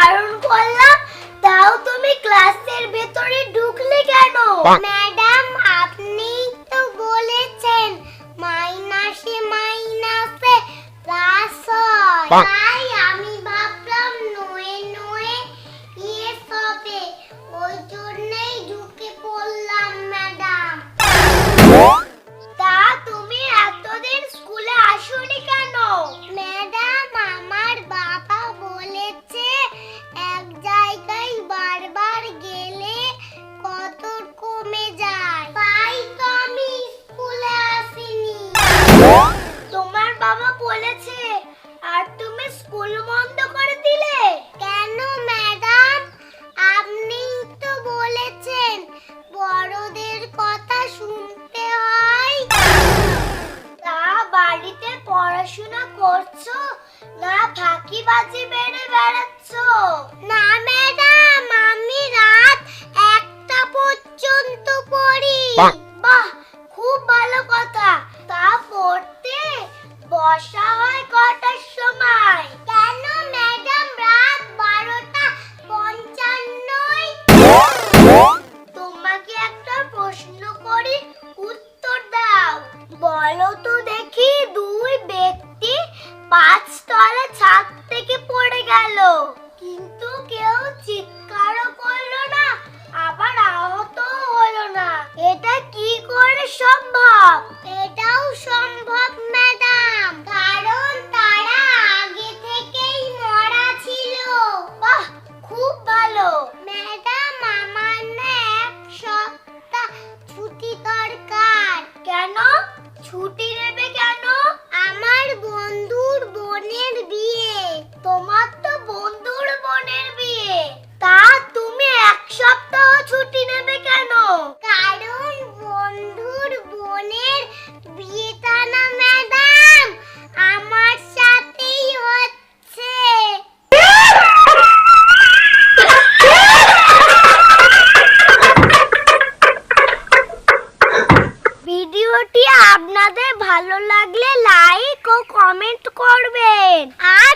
বারণ করলাম তাও তুমি ক্লাসের ভেতরে ঢুকলে কেন? ম্যাডাম আপনি তো বলেছেন মাইনাসে মাইনাসে প্লাস হয়। তাই আমি ভাবলাম নয়ে নয়ে ইয়েস হবে ওই জন্যই ঢুকে পড়লাম ম্যাডাম। বলেছে। আর তুমি স্কুল বন্ধ করে দিলে? কেন, ম্যাডাম? আপনি তো বলেছেন, বড়দের কথা শুনতে হয়। তা বাড়িতে পড়াশোনা করছ? না ফাঁকিবাজি বেড়ে বেড়াচ্ছো? না, ম্যাডাম, আমি প্রশ্ন করি উত্তর দাও। বলো তো tut. ভিডিওটি আপনাদের ভালো লাগলে লাইক ও কমেন্ট করবেন। আর